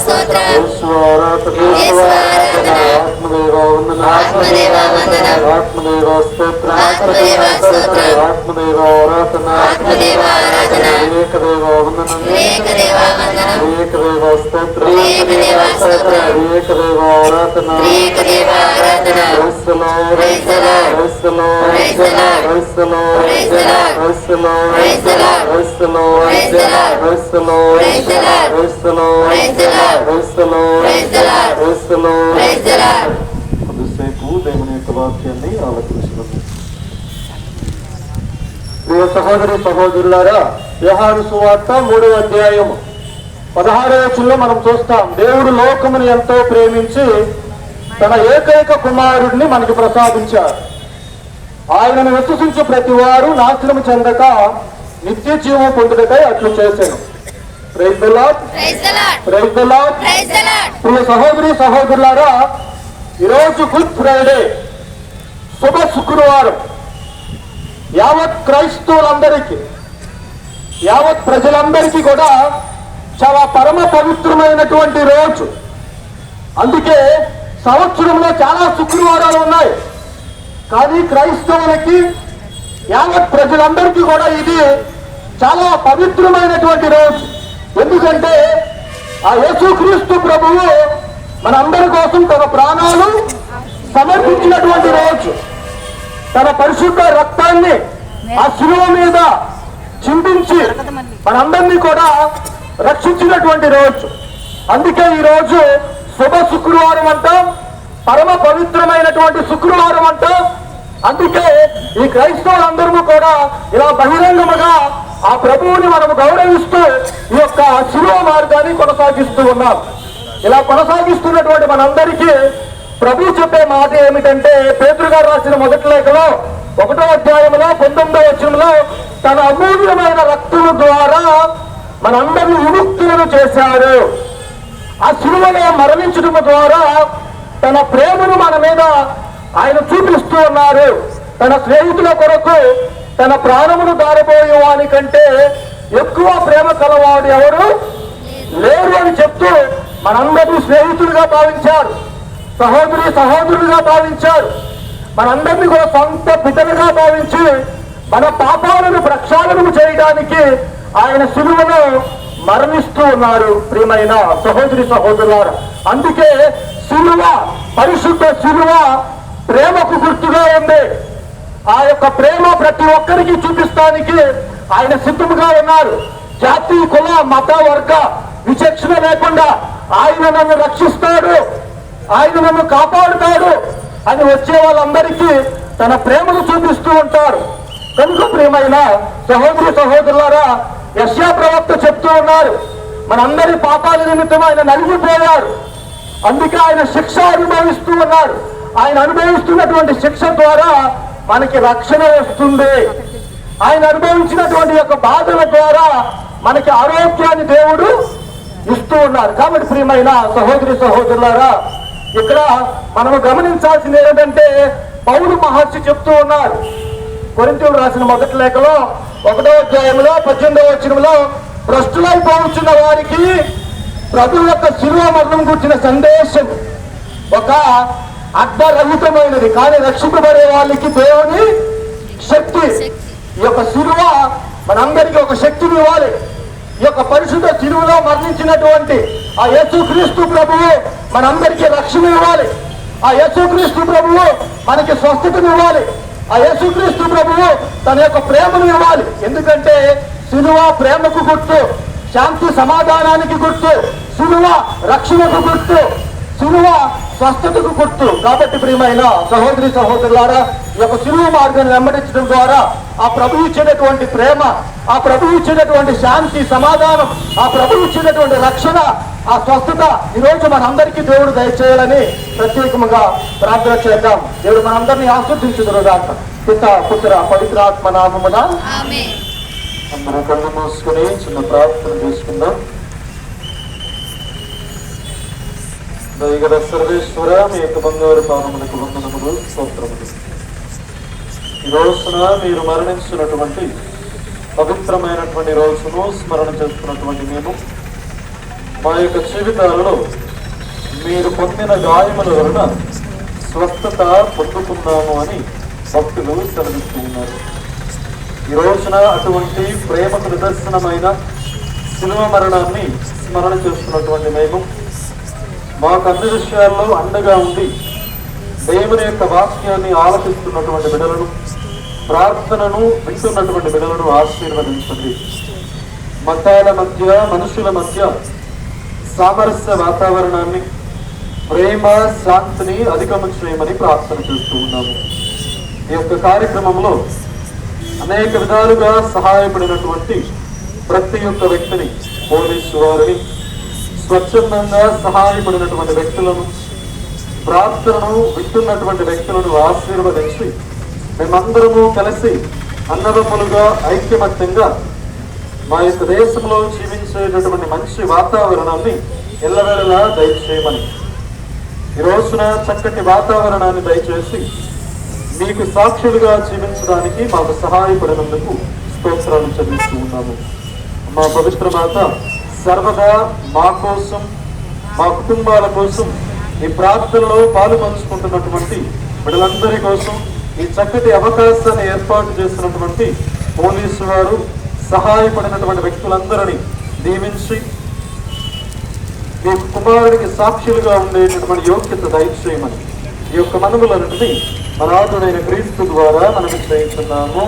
స్తోత్రం ఆత్మదేవ ఆత్మదేవా వందనం. ఆత్మదేవా స్తోత్రం. ఆత్మదేవా స్తోత్రం. ఆత్మదేవా ఆరాధన. ఆత్మదేవా ఆరాధన. ఏకదేవా వందనం. ఏకదేవా వందనం. ఏకదేవా స్తోత్రం. ఏకదేవా స్తోత్రం. ఏకదేవా ఆరాధన. ఏకదేవా ఆరాధన. Praise the Lord. Praise the Lord. Praise the Lord. Praise the Lord. దేవుని యొక్క వాక్యాన్ని ఆలోచించడం ప్రియ సహోదరి సహోదరులారా వ్యవహారు సువార్త మూడవ అధ్యాయము. పదహారవచనంలో మనం చూస్తాం దేవుడు లోకమును ఎంతో ప్రేమించి తన ఏకైక కుమారుడిని మనకి ప్రసాదించారు ఆయనను విశ్వసించే ప్రతి వారు నాశనం చెందక నిత్య జీవం పొందుటకై అట్లు చేశాను ప్రియ సహోదరి సహోదరులారా ఈరోజు గుడ్ ఫ్రైడే శుభ శుక్రవారం. యావత్ క్రైస్తవులందరికీ యావత్ ప్రజలందరికీ కూడా చాలా పరమ పవిత్రమైనటువంటి రోజు. అందుకే సంవత్సరంలో చాలా శుక్రవారాలు ఉన్నాయి. కానీ క్రైస్తవులకి యావత్ ప్రజలందరికీ కూడా ఇది చాలా పవిత్రమైనటువంటి రోజు. ఎందుకంటే ఆ యేసుక్రీస్తు ప్రభువు మనందరి కోసం తన ప్రాణాలు సమర్పించినటువంటి రోజు. తన పరిశుద్ధ రక్తాన్ని ఆ శిలువ మీద చిందించి మనందరినీ కూడా రక్షించినటువంటి రోజు. అందుకే ఈ రోజు శుభ శుక్రవారం అంటాం పరమ పవిత్రమైనటువంటి శుక్రవారం అంటాం. అందుకే ఈ క్రైస్తవులందరూ కూడా ఇలా బహిరంగముగా ఆ ప్రభువుని మనము గౌరవిస్తూ ఈ యొక్క శిలువ మార్గాన్ని కొనసాగిస్తూ ఉన్నాం. ఇలా కొనసాగిస్తున్నటువంటి మనందరికీ ప్రభు చెప్పే మాట ఏమిటంటే పేతృగారు రాసిన మొదటి లేఖలో ఒకటో అధ్యాయంలో పంతొమ్మిదో వచనంలో తన అమూల్యమైన రక్తుల ద్వారా మనందరినీ విముక్తులను చేశారు. ఆ శిలువలో మరణించడం ద్వారా తన ప్రేమను మన మీద ఆయన చూపిస్తూ ఉన్నారు. తన స్నేహితుల కొరకు తన ప్రాణమును దారబోయే వాని కంటే ఎక్కువ ప్రేమ కలవాడు ఎవరు? లేరు అని చెప్తూ మనందరినీ స్నేహితుడిగా భావించారు. సహోదరి సహోదరులుగా భావించారు. మనందరినీ కూడా సొంత పితలుగా భావించి మన పాపాలను ప్రక్షాళన చేయడానికి ఆయన శిలువను మరణిస్తూ ఉన్నారు ప్రియమైన సహోదరి సహోదరులారు. అందుకే శిలువ పరిశుద్ధ శిలువ ప్రేమకు గుర్తుగా ఉంది. ఆ యొక్క ప్రేమ ప్రతి ఒక్కరికి చూపిస్తానికి ఆయన సిద్ధముగా ఉన్నారు. జాతి కుల మత వర్గ విచక్షణ లేకుండా ఆయన నన్ను రక్షిస్తాడు ఆయన నన్ను కాపాడుతాడు అని వచ్చే వాళ్ళందరికీ తన ప్రేమను చూపిస్తూ ఉంటారు కనుక ప్రేమైన సహోదరి సహోదరులారా యశ్యా ప్రవక్త చెప్తూ ఉన్నారు మనందరి పాపాల నిమిత్తం ఆయన నలిగిపోయారు అందుకే ఆయన శిక్ష అనుభవిస్తూ ఉన్నారు. ఆయన అనుభవిస్తున్నటువంటి శిక్ష ద్వారా మనకి రక్షణ వస్తుంది. ఆయన అనుభవించినటువంటి యొక్క బాధల ద్వారా మనకి ఆరోగ్యాన్ని దేవుడు ఇస్తూ ఉన్నారు. కాబట్టి ప్రియమైన సహోదరి సహోదరులారా ఇక్కడ మనము గమనించాల్సింది ఏంటంటే పౌరు మహర్షి చెప్తూ ఉన్నారు. కొరింతలు రాసిన మొదటి లేఖలో ఒకటో అధ్యాయంలో పద్దెనిమిదవ వచనంలో భ్రష్టులైపోవచ్చున్న వారికి ప్రభు యొక్క శిలువ మరణం గురించిన సందేశం ఒక అర్ధరహితమైనది కానీ రక్షింపబడే వాళ్ళకి దేవుని శక్తి. ఈ యొక్క శిలువ మనందరికీ ఒక శక్తిని ఇవ్వాలి. ఈ యొక్క పరిశుద్ధ చిరువులో మరణించినటువంటి ఆ యేసుక్రీస్తు ప్రభువు మనందరికీ రక్షణ ఇవ్వాలి. ఆ యేసుక్రీస్తు ప్రభువు మనకి స్వస్థతను ఇవ్వాలి. ఆ యేసుక్రీస్తు ప్రభువు తన యొక్క ప్రేమను ఇవ్వాలి. ఎందుకంటే శిలువ ప్రేమకు గుర్తు శాంతి సమాధానానికి గుర్తు శిలువ రక్షణకు గుర్తు శిలువ స్వస్థతకు గుర్తు. కాబట్టి ప్రియమైన సహోదరి సహోదరులారా ఈ యొక్క సులువు మార్గాన్ని వెంబడించడం ద్వారా ఆ ప్రభు ఇచ్చినటువంటి ప్రేమ ఆ ప్రభు ఇచ్చినటువంటి శాంతి సమాధానం ఆ ప్రభు ఇచ్చినటువంటి రక్షణ ఆ స్వస్థత ఈ రోజు మనందరికీ దేవుడు దయచేయాలని ప్రత్యేకంగా ప్రార్థన చేద్దాం. దేవుడు మనందరినీ ఆస్వాదించుదురుగాక పిత పుత్ర పవిత్రాత్మ నామమున అందరం కళ్ళు మూసుకుని చిన్న ప్రార్థన చేసుకుందాం. దయగల సర్వేశ్వర మీ యొక్క బంగారు పానములకు వందనములు స్తోత్రములు. ఈ రోజున మీరు మరణించినటువంటి పవిత్రమైనటువంటి రోజును స్మరణ చేస్తున్నటువంటి మేము. మా యొక్క జీవితాలలో మీరు పొందిన గాయముల వలన స్వస్థత పొందుకున్నాము అని భక్తులు సెలవిస్తూ ఉన్నారు. ఈ రోజున అటువంటి ప్రేమకు నిదర్శనమైన సినిమా మరణాన్ని స్మరణ చేస్తున్నటువంటి మేము. మాకు అన్ని విషయాల్లో అండగా ఉండి దేవుని యొక్క వాక్యాన్ని ఆలపిస్తున్నటువంటి బిడలను ప్రార్థనను వింటున్నటువంటి బిడలను ఆశీర్వదించండి. మతాల మధ్య మనుషుల మధ్య సామరస్య వాతావరణాన్ని ప్రేమ శాంతిని అధికము చేయమని ప్రార్థన చేస్తూ ఉన్నాము. ఈ యొక్క కార్యక్రమంలో అనేక విధాలుగా సహాయపడినటువంటి ప్రతి ఒక్క వ్యక్తిని పోలీసు వారిని స్వచ్ఛందంగా సహాయపడినటువంటి వ్యక్తులను ప్రార్థనను వింటున్నటువంటి వ్యక్తులను ఆశీర్వదించి మేమందరము కలిసి అన్నదమ్ములుగా ఐక్యమత్యంగా మా యొక్క దేశంలో జీవించేటటువంటి మంచి వాతావరణాన్ని ఎల్లవేళలా దయచేయమని. ఈ రోజున చక్కటి వాతావరణాన్ని దయచేసి మీకు సాక్షులుగా జీవించడానికి మాకు సహాయపడినందుకు స్తోత్రాలు చెల్లిస్తూ ఉన్నాము. మా పవిత్ర మాత సర్వదా మా కోసం మా కుటుంబాల కోసం ఈ ప్రార్థనలో పాలు పంచుకుంటున్నటువంటి బిడ్డలందరి కోసం ఈ చక్కటి అవకాశాన్ని ఏర్పాటు చేసినటువంటి పోలీసు వారు సహాయపడినటువంటి వ్యక్తులందరినీ దీవించి మీ కుమారుడికి సాక్షులుగా ఉండేటటువంటి యోగ్యత దయచేయమని ఈ యొక్క మనములన్నింటినీ మనాథుడైన క్రీస్తు ద్వారా మనం చేయించున్నాము